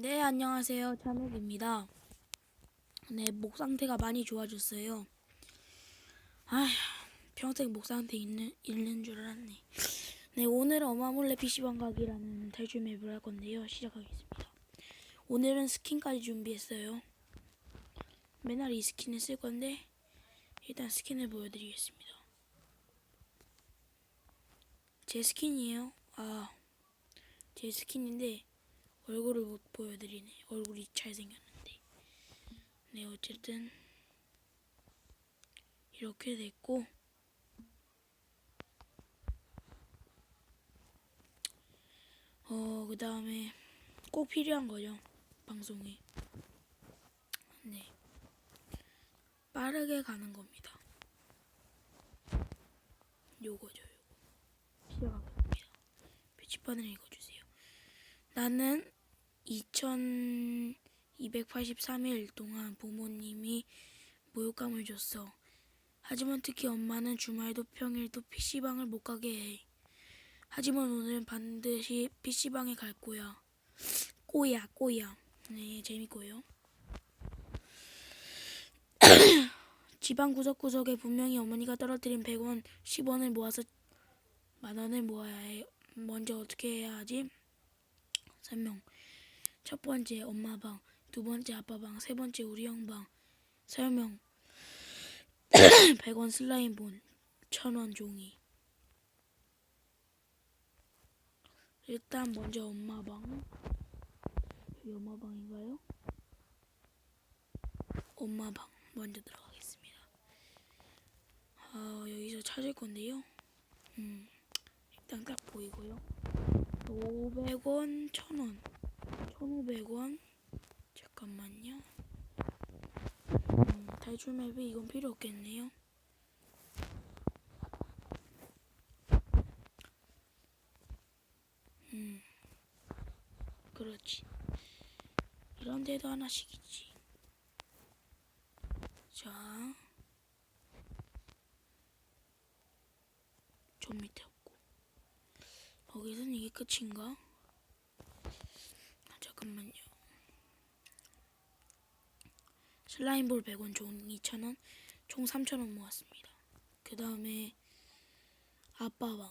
네, 안녕하세요. 찬욱입니다. 네, 목 상태가 많이 좋아졌어요. 아휴, 평생 목 상태 있는, 있는 줄 알았네. 네, 오늘은 어마몰래 PC방 가기라는 탈출 맵을 할 건데요. 시작하겠습니다. 오늘은 스킨까지 준비했어요. 맨날 이 스킨을 쓸 건데, 일단 스킨을 보여드리겠습니다. 제 스킨이에요. 아, 제 스킨인데, 얼굴을 못 보여드리네. 얼굴이 잘생겼는데. 네, 어쨌든 이렇게 됐고 어, 그 다음에 꼭 필요한 거죠. 방송에. 네. 빠르게 가는 겁니다. 요거죠, 요거. 시작하겠습니다. 표지판을 읽어주세요. 나는 2283일 동안 부모님이 모욕감을 줬어. 하지만 특히 엄마는 주말도 평일도 PC방을 못 가게 해. 하지만 오늘은 반드시 PC방에 갈 거야. 꼬야, 꼬야. 네, 재밌고요. 집안 구석구석에 분명히 어머니가 떨어뜨린 100원, 10원을 모아서 만 원을 모아야 해. 먼저 어떻게 해야 하지? 설명. 첫 번째 엄마 방, 두 번째 아빠 방, 세 번째 우리 형 방. 설명. 100원 슬라임 본, 1000원 종이. 일단 먼저 엄마 방. 여기 엄마 방인가요? 엄마 방 먼저 들어가겠습니다. 아, 여기서 찾을 건데요. 음, 일단 딱 보이고요. 500원, 1000원, 1500원. 잠깐만요. 음, 맵이 이건 필요 없겠네요. 음, 그렇지. 이런 데도 하나씩 있지. 자, 좀 밑에 없고. 거기서는 이게 끝인가? 아, 잠깐만요. 슬라임볼 100원, 총 2,000원, 총 3,000원 모았습니다. 그 다음에 아빠방.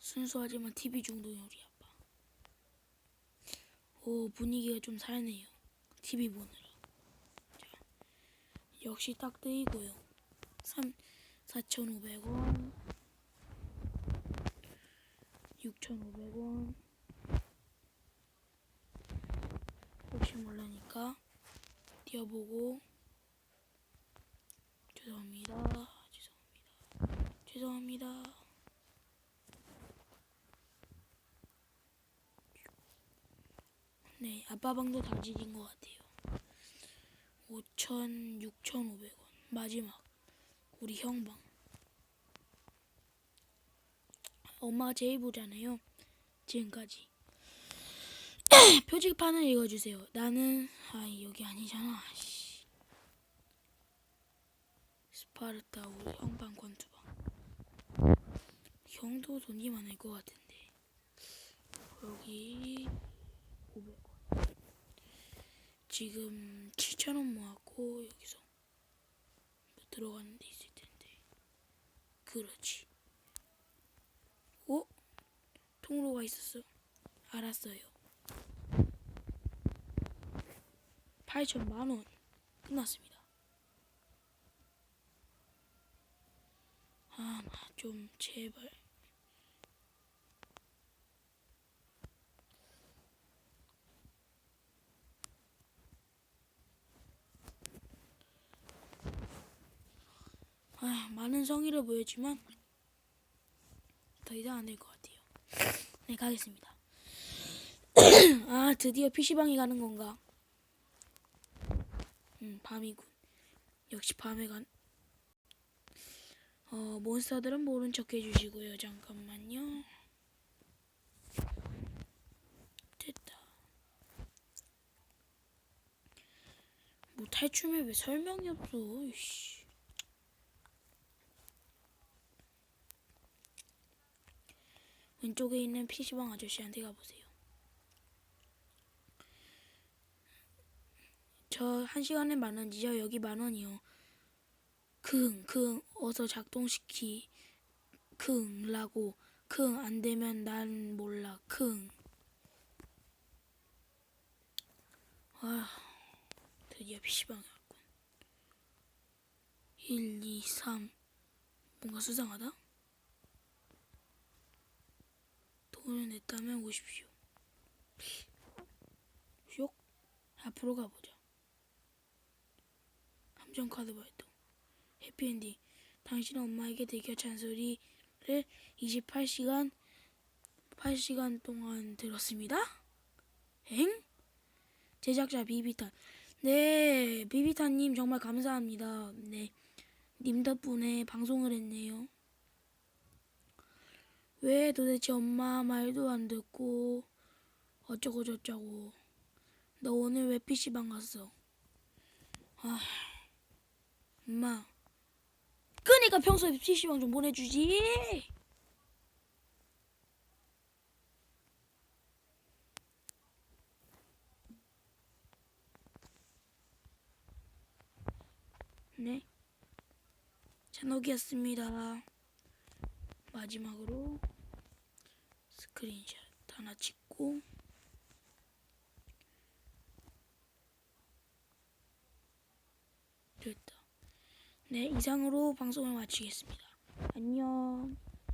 순수하지만 TV 중독의 우리 아빠. 오, 분위기가 좀 살네요. TV 보느라. 자, 역시 딱 뜨이고요. 3, 4,500원. 6,500원. 혹시 모르니까 띄워보고 죄송합니다. 죄송합니다. 죄송합니다. 네, 아빠 방도 다 지진 것 같아요. 5,000, 6,500원. 마지막. 우리 형 방. 엄마가 제일 보잖아요. 지금까지. 표지판을 읽어주세요. 나는 아 여기 아니잖아. 씨. 스파르타 우리 형방 권투방. 형도 돈이 많을 것 같은데. 여기 500원. 지금 7,000원 모았고 여기서 뭐 들어가는 데 있을 텐데. 그렇지. 오? 통로가 있었어. 알았어요. 8천만 원 끝났습니다. 아, 나좀 제발. 아, 많은 성의를 보였지만 더 이상 안 될 것 같아요. 네, 가겠습니다. 아, 드디어 PC방에 가는 건가? 음, 밤이군. 역시 밤에 간. 어, 몬스터들은 모른 척 해주시고요. 잠깐만요. 됐다. 뭐 탈출맵 왜 설명이 없어? 이씨. 왼쪽에 있는 PC방 아저씨한테 가보세요. 한 시간에 만 원이죠. 여기 만 원이요. 킁, 킁, 어서 작동시키. 킁, 라고. 킁, 안 되면 난 몰라. 킁. 아, 드디어 PC방에 왔군. 1, 2, 3. 뭔가 수상하다? 돈을 냈다면 오십시오. 쇽. 앞으로 가보자. 함정 카드 발동. 해피엔딩. 당신은 엄마에게 대기업 잔소리를 28시간 8시간 동안 들었습니다. 엥? 제작자 비비탄. 네, 비비탄님 정말 감사합니다. 네, 님 덕분에 방송을 했네요. 왜 도대체 엄마 말도 안 듣고 어쩌고 저쩌고. 너 오늘 왜 PC방 갔어? 아, 엄마. 그니까 평소에 PC방 좀 보내주지. 네. 잔혹이었습니다. 마지막으로 스크린샷 하나 찍고 됐다. 네, 이상으로 방송을 마치겠습니다. 안녕.